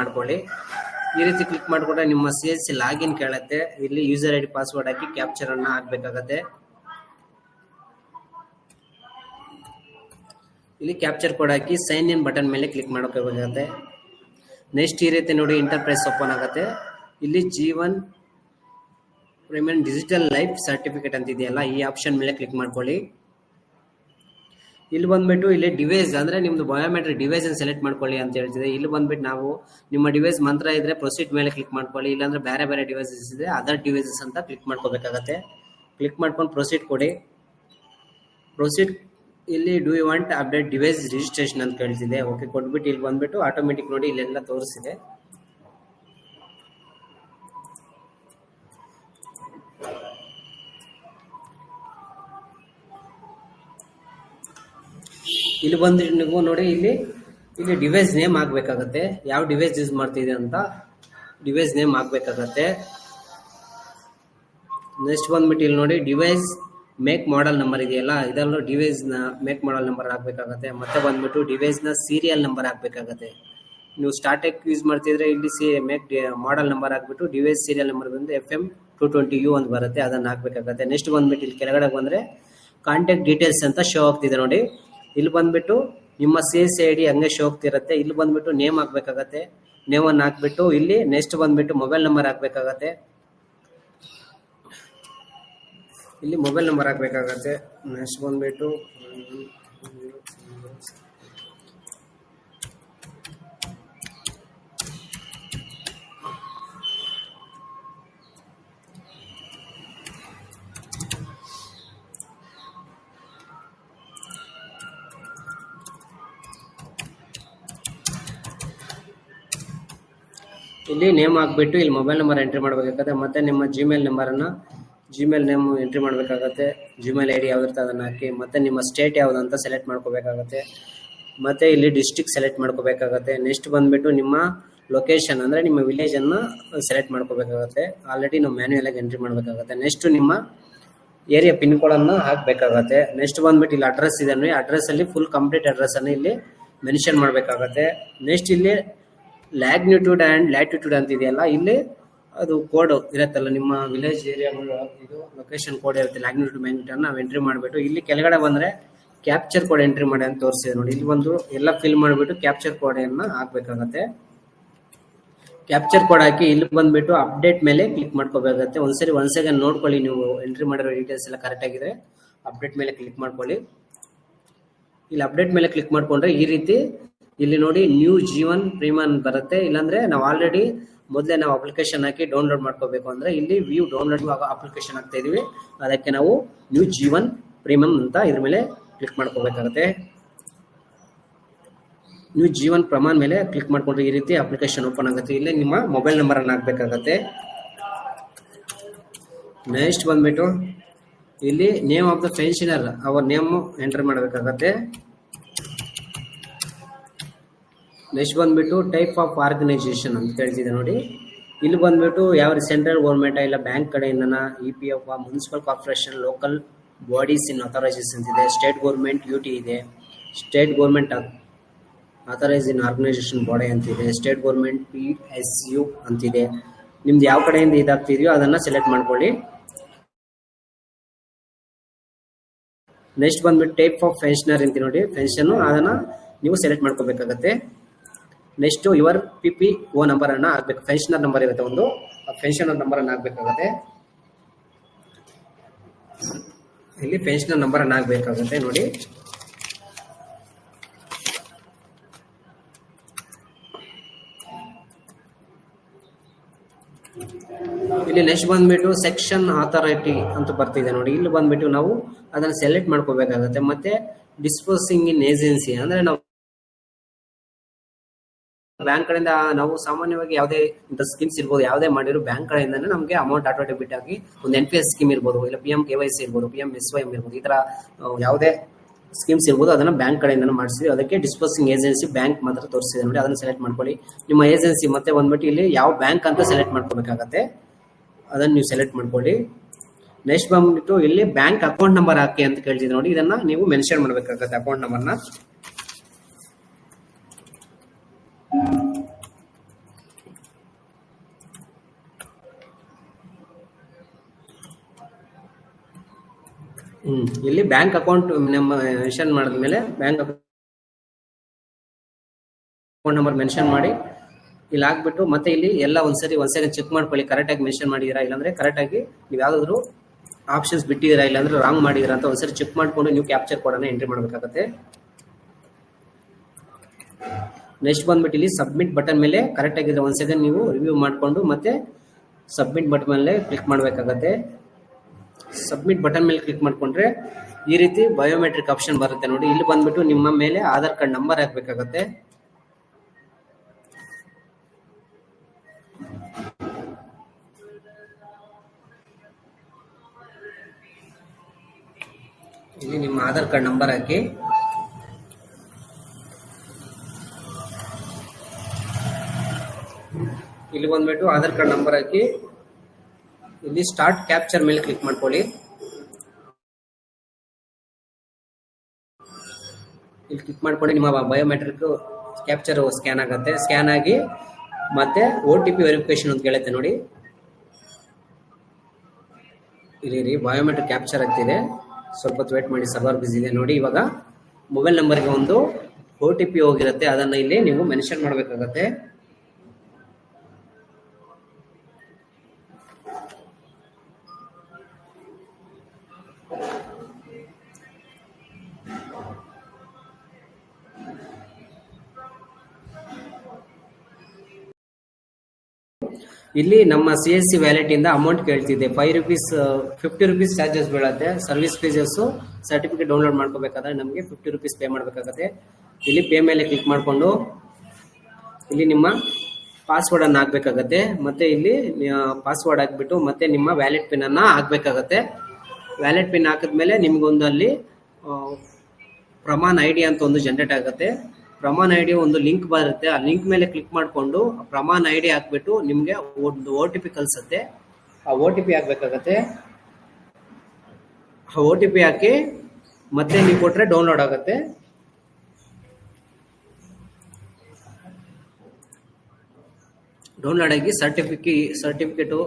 ಮಾಡ್ಕೊಳ್ಳಿ. ಈ ರೀತಿ ಕ್ಲಿಕ್ ಮಾಡಿಕೊಂಡ್ರೆ ನಿಮ್ಮ ಸಿ ಎಸ್ ಸಿ ಲಾಗಿನ್ ಕೇಳುತ್ತೆ. ಇಲ್ಲಿ ಯೂಸರ್ ಐ ಡಿ ಪಾಸ್ವರ್ಡ್ ಹಾಕಿ ಕ್ಯಾಪ್ಚರ್ ಅನ್ನ ಹಾಕ್ಬೇಕಾಗತ್ತೆ. ಇಲ್ಲಿ ಕ್ಯಾಪ್ಚರ್ ಕೋಡ್ ಹಾಕಿ ಸೈನ್ ಇನ್ ಬಟನ್ ಮೇಲೆ ಕ್ಲಿಕ್ ಮಾಡ್ಕೋಬೇಕಾಗತ್ತೆ. ನೆಕ್ಸ್ಟ್ ಈ ರೀತಿ ನೋಡಿ ಇಂಟರ್ಪ್ರೈಸ್ ಓಪನ್ ಆಗುತ್ತೆ. ಇಲ್ಲಿ Jeevan premium digital life certificate ಅಂತ ಇದೆಯಲ್ಲ ಈ ಆಪ್ಷನ್ ಮೇಲೆ ಕ್ಲಿಕ್ ಮಾಡ್ಕೊಳ್ಳಿ. ಇಲ್ಲಿ ಬಂದ್ಬಿಟ್ಟು ಇಲ್ಲಿ ಡಿವೈಸ್ ಅಂದ್ರೆ ನಿಮ್ದು ಬಯೋಮೆಟ್ರಿಕ್ ಡಿವೈಸ್ ಅನ್ನು ಸೆಲೆಕ್ಟ್ ಮಾಡ್ಕೊಳ್ಳಿ ಅಂತ ಹೇಳ್ತಿದೆ. ಇಲ್ಲಿ ಬಂದ್ಬಿಟ್ಟು ನಾವು ನಿಮ್ಮ ಡಿವೈಸ್ ಮಂತ್ರ ಇದ್ರೆ ಪ್ರೊಸೀಡ್ ಮೇಲೆ ಕ್ಲಿಕ್ ಮಾಡ್ಕೊಳ್ಳಿ. ಇಲ್ಲಾಂದ್ರೆ ಬೇರೆ ಬೇರೆ ಡಿವೈಸಸ್ ಇದೆ ಅದರ್ ಡಿವೈಸಸ್ ಅಂತ ಕ್ಲಿಕ್ ಮಾಡ್ಕೋಬೇಕಾಗತ್ತೆ. ಕ್ಲಿಕ್ ಮಾಡ್ಕೊಂಡು ಪ್ರೊಸೀಡ್ ಕೊಡಿ. ಪ್ರೊಸೀಡ್ ಇಲ್ಲಿ do you want update device registration ಅಂತ ಕೇಳ್ತಿದೆ. ಓಕೆ ಕೊಟ್ಬಿಟ್ಟು ಇಲ್ಲಿ ಬಂದ್ಬಿಟ್ಟು ಆಟೋಮೆಟಿಕ್ ನೋಡಿ ಇಲ್ಲೆಲ್ಲ ತೋರಿಸಿದೆ. ಇಲ್ಲಿ ಬಂದ್ರೆ ನೀವು ನೋಡಿ, ಇಲ್ಲಿ ಇಲ್ಲಿ ಡಿವೈಸ್ ನೇಮ್ ಹಾಕ್ಬೇಕಾಗತ್ತೆ. ಯಾವ ಡಿವೈಸ್ ಯೂಸ್ ಮಾಡ್ತಿದೆ ಅಂತ ಡಿವೈಸ್ ನೇಮ್ ಹಾಕ್ಬೇಕಾಗತ್ತೆ. ನೆಕ್ಸ್ಟ್ ಬಂದ್ಬಿಟ್ಟು ಇಲ್ಲಿ ನೋಡಿ ಡಿವೈಸ್ ಮೇಕ್ ಮಾಡಲ್ ನಂಬರ್ ಇದೆಯಲ್ಲ ಇದರಲ್ಲೂ ಡಿವೈಸ್ನ ಮೇಕ್ ಮಾಡಲ್ ನಂಬರ್ ಹಾಕ್ಬೇಕಾಗತ್ತೆ. ಮತ್ತೆ ಬಂದ್ಬಿಟ್ಟು ಡಿವೈಸ್ನ ಸೀರಿಯಲ್ ನಂಬರ್ ಹಾಕ್ಬೇಕಾಗತ್ತೆ. ನೀವು ಸ್ಟಾರ್ಟೆಕ್ ಯೂಸ್ ಮಾಡ್ತಿದ್ರೆ ಇಲ್ಲಿ ಸಿ ಮೇಕ್ ಮಾಡಲ್ ನಂಬರ್ ಹಾಕ್ಬಿಟ್ಟು ಡಿವೈಸ್ ಸೀರಿಯಲ್ ನಂಬರ್ ಬಂದು F M two twenty U ಅಂತ ಬರುತ್ತೆ, ಅದನ್ನ ಹಾಕ್ಬೇಕಾಗತ್ತೆ. ನೆಕ್ಸ್ಟ್ ಬಂದ್ಬಿಟ್ಟು ಇಲ್ಲಿ ಕೆಳಗಡೆ ಬಂದ್ರೆ ಕಾಂಟ್ಯಾಕ್ಟ್ ಡೀಟೇಲ್ಸ್ ಅಂತ ಶೋ ಆಗ್ತಿದೆ ನೋಡಿ. ಇಲ್ಲಿ ಬಂದ್ಬಿಟ್ಟು ನಿಮ್ಮ ಸಿ ಎಸ್ ಐ ಡಿ ಹಂಗೆ ಶೋ ಹೋಗ್ತಿರತ್ತೆ ಇಲ್ಲಿ ಬಂದ್ಬಿಟ್ಟು ನೇಮ್ ಹಾಕ್ಬೇಕಾಗತ್ತೆ. ನೇಮ್ ಅನ್ನು ಹಾಕ್ಬಿಟ್ಟು ಇಲ್ಲಿ ನೆಕ್ಸ್ಟ್ ಬಂದ್ಬಿಟ್ಟು ಮೊಬೈಲ್ ನಂಬರ್ ಹಾಕ್ಬೇಕಾಗತ್ತೆ. ಇಲ್ಲಿ ಮೊಬೈಲ್ ನಂಬರ್ ಹಾಕ್ಬೇಕಾಗತ್ತೆ. ನೆಕ್ಸ್ಟ್ ಬಂದ್ಬಿಟ್ಟು ಇಲ್ಲಿ ನೇಮ್ ಹಾಕ್ಬಿಟ್ಟು ಇಲ್ಲಿ ಮೊಬೈಲ್ ನಂಬರ್ ಎಂಟ್ರಿ ಮಾಡಬೇಕಾಗತ್ತೆ ಮತ್ತೆ ನಿಮ್ಮ ಜಿಮೇಲ್ ನಂಬರ್ ನಂಬರನ್ನು ಜಿಮೇಲ್ ನೇಮ್ ಎಂಟ್ರಿ ಮಾಡಬೇಕಾಗತ್ತೆ. ಜಿಮೇಲ್ ಐ ಡಿ ಯಾವ್ದಿರ್ತದೆ ಅದನ್ನ ಹಾಕಿ, ಮತ್ತೆ ನಿಮ್ಮ ಸ್ಟೇಟ್ ಯಾವ್ದು ಅಂತ ಸೆಲೆಕ್ಟ್ ಮಾಡ್ಕೋಬೇಕಾಗತ್ತೆ. ಮತ್ತೆ ಇಲ್ಲಿ ಡಿಸ್ಟಿಕ್ ಸೆಲೆಕ್ಟ್ ಮಾಡ್ಕೋಬೇಕಾಗತ್ತೆ. ನೆಕ್ಸ್ಟ್ ಬಂದ್ಬಿಟ್ಟು ನಿಮ್ಮ ಲೊಕೇಶನ್ ಅಂದ್ರೆ ನಿಮ್ಮ ವಿಲೇಜ್ ಅನ್ನ ಸೆಲೆಕ್ಟ್ ಮಾಡ್ಕೋಬೇಕಾಗತ್ತೆ. ಆಲ್ರೆಡಿ ನಾವು ಮ್ಯಾನ್ಯಲ್ ಆಗಿ ಎಂಟ್ರಿ ಮಾಡಬೇಕಾಗತ್ತೆ. ನೆಕ್ಸ್ಟ್ ನಿಮ್ಮ ಏರಿಯಾ ಪಿನ್ ಕೋಡ್ ಅನ್ನ ಹಾಕ್ಬೇಕಾಗತ್ತೆ. ನೆಕ್ಸ್ಟ್ ಬಂದ್ಬಿಟ್ಟು ಇಲ್ಲಿ ಅಡ್ರೆಸ್ ಇದೆ ಅಡ್ರೆಸ್ಸಲ್ಲಿ ಫುಲ್ ಕಂಪ್ಲೀಟ್ ಅಡ್ರೆಸ್ ಅನ್ನು ಇಲ್ಲಿ ಮೆನ್ಷನ್ ಮಾಡಬೇಕಾಗತ್ತೆ. ನೆಕ್ಸ್ಟ್ ಇಲ್ಲಿ ಲ್ಯಾಗ್ನಿಟ್ಯೂಡ್ ಅಂಡ್ ಲ್ಯಾಟಿಟ್ಯೂಡ್ ಅಂತ ಇದೆಯಲ್ಲ, ಇಲ್ಲಿ ಅದು ಕೋಡ್ ಇರತ್ತಲ್ಲ, ನಿಮ್ಮ ವಿಲೇಜ್ ಏರಿಯಾಗಳು ಇದು ಲೊಕೇಶನ್ ಕೋಡ್ ಇರುತ್ತೆ, ಲ್ಯಾಗ್ನಿಟ್ಯೂಡ್ ಮ್ಯಾಗ್ನಿಟ್ಯೂಡ್ ನಾವು ಎಂಟ್ರಿ ಮಾಡಿಬಿಟ್ಟು, ಇಲ್ಲಿ ಕೆಳಗಡೆ ಬಂದ್ರೆ ಕ್ಯಾಪ್ಚರ್ ಕೋಡ್ ಎಂಟ್ರಿ ಮಾಡಿ ಅಂತ ತೋರಿಸಿದೆ ನೋಡಿ. ಇಲ್ಲಿ ಬಂದು ಎಲ್ಲ ಫಿಲ್ ಮಾಡಿಬಿಟ್ಟು ಕ್ಯಾಪ್ಚರ್ ಕೋಡ್ ಅನ್ನ ಹಾಕ್ಬೇಕಾಗತ್ತೆ. ಕ್ಯಾಪ್ಚರ್ ಕೋಡ್ ಹಾಕಿ ಇಲ್ಲಿ ಬಂದ್ಬಿಟ್ಟು ಅಪ್ಡೇಟ್ ಮೇಲೆ ಕ್ಲಿಕ್ ಮಾಡ್ಕೋಬೇಕಾಗತ್ತೆ. ಒಂದ್ಸರಿ ಒಂದ್ ಸೆಕೆಂಡ್ ನೋಡ್ಕೊಳ್ಳಿ ನೀವು ಎಂಟ್ರಿ ಮಾಡಿರೋ ಡೀಟೇಲ್ಸ್ ಎಲ್ಲ ಕರೆಕ್ಟ್ ಆಗಿದ್ರೆ ಅಪ್ಡೇಟ್ ಮೇಲೆ ಕ್ಲಿಕ್ ಮಾಡ್ಕೊಳ್ಳಿ. ಇಲ್ಲಿ ಅಪ್ಡೇಟ್ ಮೇಲೆ ಕ್ಲಿಕ್ ಮಾಡ್ಕೊಂಡ್ರೆ ಈ ರೀತಿ ಇಲ್ಲಿ ನೋಡಿ ನ್ಯೂ ಜೀವನ್ ಪ್ರೀಮಿಯಂ ಬರುತ್ತೆ. ಇಲ್ಲಾಂದ್ರೆ ನಾವು ಆಲ್ರೆಡಿ ಮೊದಲೇ ನಾವು ಅಪ್ಲಿಕೇಶನ್ ಹಾಕಿ ಡೌನ್ಲೋಡ್ ಮಾಡ್ಕೋಬೇಕು ಅಂದ್ರೆ ಇಲ್ಲಿ ವ್ಯೂ ಡೌನ್ಲೋಡ್ ಅಪ್ಲಿಕೇಶನ್ ಹಾಕ್ತಾ ಇದೀವಿ. ಅದಕ್ಕೆ ನಾವು ನ್ಯೂ ಜೀವನ್ ಪ್ರೀಮಿಯಂ ಅಂತ ಇದ್ರ ಮೇಲೆ ಕ್ಲಿಕ್ ಮಾಡ್ಕೋಬೇಕಾಗತ್ತೆ. ನ್ಯೂ ಜೀವನ್ ಪ್ರಮಾಣ ಮೇಲೆ ಕ್ಲಿಕ್ ಮಾಡ್ಕೊಂಡ್ರೆ ಈ ರೀತಿ ಅಪ್ಲಿಕೇಶನ್ ಓಪನ್ ಆಗುತ್ತೆ. ಇಲ್ಲಿ ನಿಮ್ಮ ಮೊಬೈಲ್ ನಂಬರ್ ಅನ್ನು ಹಾಕ್ಬೇಕಾಗತ್ತೆ. ನೆಕ್ಸ್ಟ್ ಬಂದ್ಬಿಟ್ಟು ಇಲ್ಲಿ ನೇಮ್ ಆಫ್ ದ ಪೆನ್ಷನರ್ ಅವರ್ ನೇಮ್ ಎಂಟರ್ ಮಾಡಬೇಕಾಗತ್ತೆ. ನೆಕ್ಸ್ಟ್ ಬಂದ್ಬಿಟ್ಟು ಟೈಪ್ ಆಫ್ ಆರ್ಗನೈಸೇಷನ್ ಅಂತ ಕೇಳ್ತಿದೆ ನೋಡಿ. ಇಲ್ಲಿ ಬಂದ್ಬಿಟ್ಟು ಯಾವ ಸೆಂಟ್ರಲ್ ಗೌರ್ಮೆಂಟ್ ಇಲ್ಲ ಬ್ಯಾಂಕ್ ಕಡೆಯಿಂದ E P F municipal corporation local bodies in authorisation ಇದೆ. ಸ್ಟೇಟ್ ಗೌರ್ಮೆಂಟ್ ಯು ಟಿ ಇದೆ. State government authorise in organisation body ಅಂತಿದೆ state government P S U ಅಂತಿದೆ ನಿಮ್ದು ಯಾವ ಕಡೆಯಿಂದ ಇದಾಗ್ತಿದೆಯೋ ಅದನ್ನ ಸೆಲೆಕ್ಟ್ ಮಾಡ್ಕೊಳ್ಳಿ. ನೆಕ್ಸ್ಟ್ ಬಂದ್ಬಿಟ್ಟು ಟೈಪ್ ಆಫ್ ಪೆನ್ಷನರ್ ಅಂತ ನೋಡಿ. ಪೆನ್ಷನ್ ಅದನ್ನ ನೀವು ಸೆಲೆಕ್ಟ್ ಮಾಡ್ಕೋಬೇಕಾಗತ್ತೆ. Next your P P O number ಅನ್ನ ಹಾಕ್ಬೇಕು. ಪೆನ್ಷನರ್ ನಂಬರ್ ಇರುತ್ತೆ ಒಂದು. ಪೆನ್ಷನರ್ ನಂಬರ್ ಅನ್ನ ಹಾಕ್ಬೇಕಾಗತ್ತೆ. ಇಲ್ಲಿ ಪೆನ್ಷನರ್ ನಂಬರ್ ಅನ್ನ ಹಾಕ್ಬೇಕಾಗತ್ತೆ ನೋಡಿ. ಇಲ್ಲಿ ನೆಕ್ಸ್ಟ್ ಬಂದ್ಬಿಟ್ಟು ಸೆಕ್ಷನ್ ಅಥಾರಿಟಿ ಅಂತ ಬರ್ತಿದೆ ನೋಡಿ. ಇಲ್ಲಿ ಬಂದ್ಬಿಟ್ಟು ನಾವು ಅದನ್ನ ಸೆಲೆಕ್ಟ್ ಮಾಡ್ಕೋಬೇಕಾಗತ್ತೆ. ಮತ್ತೆ ಡಿಸ್ಪೋಸಿಂಗ್ ಇನ್ ಏಜೆನ್ಸಿ ಅಂದ್ರೆ ನಾವು ಬ್ಯಾಂಕ್ ಕಡೆಯಿಂದ ನಾವು ಸಾಮಾನ್ಯವಾಗಿ ಯಾವುದೇ ಇಂಥ ಸ್ಕೀಮ್ಸ್ ಇರ್ಬೋದು, ಯಾವುದೇ ಮಾಡಿರೋ ಬ್ಯಾಂಕ್ ಕಡೆಯಿಂದ ನಮಗೆ ಅಮೌಂಟ್ ಆಟೋ ಡೆಬಿಟ್ ಆಗಿ ಒಂದು ಎನ್ ಪಿ ಎಸ್ ಸ್ಕೀಮ್ ಇರ್ಬೋದು, ಇಲ್ಲ P M K Y C ಇರ್ಬೋದು P M S Y M ಇರ್ಬೋದು, ಈ ತರ ಯಾವುದೇ ಸ್ಕೀಮ್ಸ್ ಇರ್ಬೋದು, ಅದನ್ನ ಬ್ಯಾಂಕ್ ಕಡೆಯಿಂದ ಮಾಡಿಸಿದ್ವಿ ಅದಕ್ಕೆ ಡಿಸ್ಪೋಸಿಂಗ್ ಏಜೆನ್ಸಿ ಬ್ಯಾಂಕ್ ಮಾತ್ರ ತೋರಿಸಿದೆ ನೋಡಿ, ಅದನ್ನ ಸೆಲೆಕ್ಟ್ ಮಾಡ್ಕೊಳ್ಳಿ. ನಿಮ್ಮ ಏಜೆನ್ಸಿ ಮತ್ತೆ ಬಂದ್ಬಿಟ್ಟು ಇಲ್ಲಿ ಯಾವ ಬ್ಯಾಂಕ್ ಅಂತ ಸೆಲೆಕ್ಟ್ ಮಾಡ್ಕೋಬೇಕಾಗತ್ತೆ, ಅದನ್ನ ನೀವು ಸೆಲೆಕ್ಟ್ ಮಾಡ್ಕೊಳ್ಳಿ. ನೆಕ್ಸ್ಟ್ ಬಂದ್ಬಿಟ್ಟು ಇಲ್ಲಿ ಬ್ಯಾಂಕ್ ಅಕೌಂಟ್ ನಂಬರ್ ಹಾಕಿ ಅಂತ ಕೇಳ್ತಿದ್ದೆ ನೋಡಿ, ಇದನ್ನ ನೀವು ಮೆನ್ಷನ್ ಮಾಡ್ಬೇಕಾಗತ್ತೆ ಅಕೌಂಟ್ ನಂಬರ್ನ ಹ್ಮ್. ಇಲ್ಲಿ ಬ್ಯಾಂಕ್ ಅಕೌಂಟ್ ನಮ್ಮ ಮೆನ್ಷನ್ ಮಾಡಿದ ಮೇಲೆ ಬ್ಯಾಂಕ್ ಅಕೌಂಟ್ ನಂಬರ್ ಮೆನ್ಷನ್ ಮಾಡಿ ಇಲ್ಲಿ ಹಾಕ್ಬಿಟ್ಟು ಮತ್ತೆ ಇಲ್ಲಿ ಎಲ್ಲ ಒಂದ್ಸರಿ ಒಂದ್ಸರಿ ಚೆಕ್ ಮಾಡ್ಕೊಳ್ಳಿ. ಕರೆಕ್ಟ್ ಆಗಿ ಮೆನ್ಷನ್ ಮಾಡಿದೀರಾ ಇಲ್ಲಾಂದ್ರೆ ಕರೆಕ್ಟಾಗಿ ನೀವು ಯಾವ್ದಾದ್ರು ಆಪ್ಷನ್ಸ್ ಬಿಟ್ಟಿದೀರಾ ಇಲ್ಲಾಂದ್ರೆ ರಾಂಗ್ ಮಾಡಿದೀರಾ ಅಂತ ಒಂದ್ಸರಿ ಚೆಕ್ ಮಾಡ್ಕೊಂಡು ನೀವು ಕ್ಯಾಪ್ಚರ್ ಕೋಡನ್ನ ಎಂಟ್ರಿ ಮಾಡ್ಬೇಕಾಗತ್ತೆ. ನೆಕ್ಸ್ಟ್ ಬಂದ್ಬಿಟ್ಟು ಇಲ್ಲಿ ಸಬ್ಮಿಟ್ ಬಟನ್ ಮೇಲೆ ಕರೆಕ್ಟ್ ಆಗಿದ್ರೆ ಒಂದು ಸೆಕೆಂಡ್ ನೀವು ರಿವ್ಯೂ ಮಾಡಿಕೊಂಡು ಮತ್ತೆ ಸಬ್ಮಿಟ್ ಬಟನ್ ಮೇಲೆ ಕ್ಲಿಕ್ ಮಾಡಬೇಕಾಗತ್ತೆ. ಸಬ್ಮಿಟ್ ಬಟನ್ ಮೇಲೆ ಕ್ಲಿಕ್ ಮಾಡಿಕೊಂಡ್ರೆ ಈ ರೀತಿ ಬಯೋಮೆಟ್ರಿಕ್ ಆಪ್ಷನ್ ಬರುತ್ತೆ ನೋಡಿ. ಇಲ್ಲಿ ಬಂದ್ಬಿಟ್ಟು ನಿಮ್ಮ ಮೇಲೆ ಆಧಾರ್ ಕಾರ್ಡ್ ನಂಬರ್ ಹಾಕಬೇಕಾಗತ್ತೆ. ಇಲ್ಲಿ ನಿಮ್ಮ ಆಧಾರ್ ಕಾರ್ಡ್ ನಂಬರ್ ಹಾಕಿ. ಇಲ್ಲಿ ಬಂದ್ಬಿಟ್ಟು ಆಧಾರ್ ಕಾರ್ಡ್ ನಂಬರ್ ಹಾಕಿ ಇಲ್ಲಿ ಸ್ಟಾರ್ಟ್ ಕ್ಯಾಪ್ಚರ್ ಮೇಲೆ ಕ್ಲಿಕ್ ಮಾಡ್ಕೊಳ್ಳಿ. ಇಲ್ಲಿ ಕ್ಲಿಕ್ ಮಾಡ್ಕೊಂಡು ನಿಮ್ಮ ಬಯೋಮೆಟ್ರಿಕ್ ಕ್ಯಾಪ್ಚರ್ ಸ್ಕ್ಯಾನ್ ಆಗುತ್ತೆ. ಸ್ಕ್ಯಾನ್ ಆಗಿ ಮತ್ತೆ ಓ ಟಿ ಪಿ ವೆರಿಫಿಕೇಶನ್ ಅಂತ ಕೇಳುತ್ತೆ ನೋಡಿ. ಇಲ್ಲಿ ರೀ ಬಯೋಮೆಟ್ರಿಕ್ ಕ್ಯಾಪ್ಚರ್ ಆಗ್ತಿದೆ. ಸ್ವಲ್ಪ ಹೊತ್ತು ವೇಟ್ ಮಾಡಿ ಸರ್ವರ್ ಬಿಸಿ ಇದೆ ನೋಡಿ. ಇವಾಗ ಮೊಬೈಲ್ ನಂಬರ್ಗೆ ಒಂದು ಓ ಟಿ ಪಿ ಹೋಗಿರುತ್ತೆ. ಅದನ್ನ ಇಲ್ಲಿ ನೀವು ಮೆನ್ಷನ್ ಮಾಡಬೇಕಾಗತ್ತೆ. ಇಲ್ಲಿ ನಮ್ಮ ಸಿ ಎಸ್ ಸಿ ವ್ಯಾಲೆಟ್ ಇಂದ amount ಕೇಳ್ತಿದೆ five rupees fifty rupees charges ಬೀಳುತ್ತೆ. ಸರ್ವಿಸ್ ಫೀಸಸ್ ಸರ್ಟಿಫಿಕೇಟ್ ಡೌನ್ಲೋಡ್ ಮಾಡ್ಕೋಬೇಕಾದ್ರೆ ನಮಗೆ ಫಿಫ್ಟಿ ರುಪೀಸ್ ಪೇ ಮಾಡಬೇಕಾಗತ್ತೆ. ಇಲ್ಲಿ ಪೇ ಮೇಲೆ ಕ್ಲಿಕ್ ಮಾಡಿಕೊಂಡು ಇಲ್ಲಿ ನಿಮ್ಮ ಪಾಸ್ವರ್ಡ್ ಅನ್ನು ಹಾಕ್ಬೇಕಾಗತ್ತೆ. ಮತ್ತೆ ಇಲ್ಲಿ ಪಾಸ್ವರ್ಡ್ ಹಾಕ್ಬಿಟ್ಟು ಮತ್ತೆ ನಿಮ್ಮ ವ್ಯಾಲೆಟ್ ಪಿನ್ ಅನ್ನ ಹಾಕ್ಬೇಕಾಗತ್ತೆ. ವ್ಯಾಲೆಟ್ ಪಿನ್ ಹಾಕಿದ್ಮೇಲೆ ನಿಮ್ಗೊಂದು ಅಲ್ಲಿ ಪ್ರಮಾಣ ಐ ಅಂತ ಒಂದು ಜನರೇಟ್ ಆಗುತ್ತೆ. ಪ್ರಮಾಣ ಐ ಡಿ ಒಂದು ಲಿಂಕ್ ಬರುತ್ತೆ. ಆ ಲಿಂಕ್ ಮೇಲೆ ಕ್ಲಿಕ್ ಮಾಡಿಕೊಂಡು ಪ್ರಮಾಣ ಐ ಡಿ ಹಾಕ್ಬಿಟ್ಟು ನಿಮಗೆ ಒಂದು ಓ ಟಿ ಪಿ ಕಳಿಸುತ್ತೆ. ಆ ಓ ಟಿ ಪಿ ಹಾಕ್ಬೇಕಾಗತ್ತೆ. ಆ ಓ ಟಿ ಪಿ ಹಾಕಿ ಮತ್ತೆ ನೀವು ಕೊಟ್ರೆ ಡೌನ್ಲೋಡ್ ಆಗುತ್ತೆ. ಡೌನ್ಲೋಡ್ ಆಗಿ ಸರ್ಟಿಫಿಕೇ, ಸರ್ಟಿಫಿಕೇಟು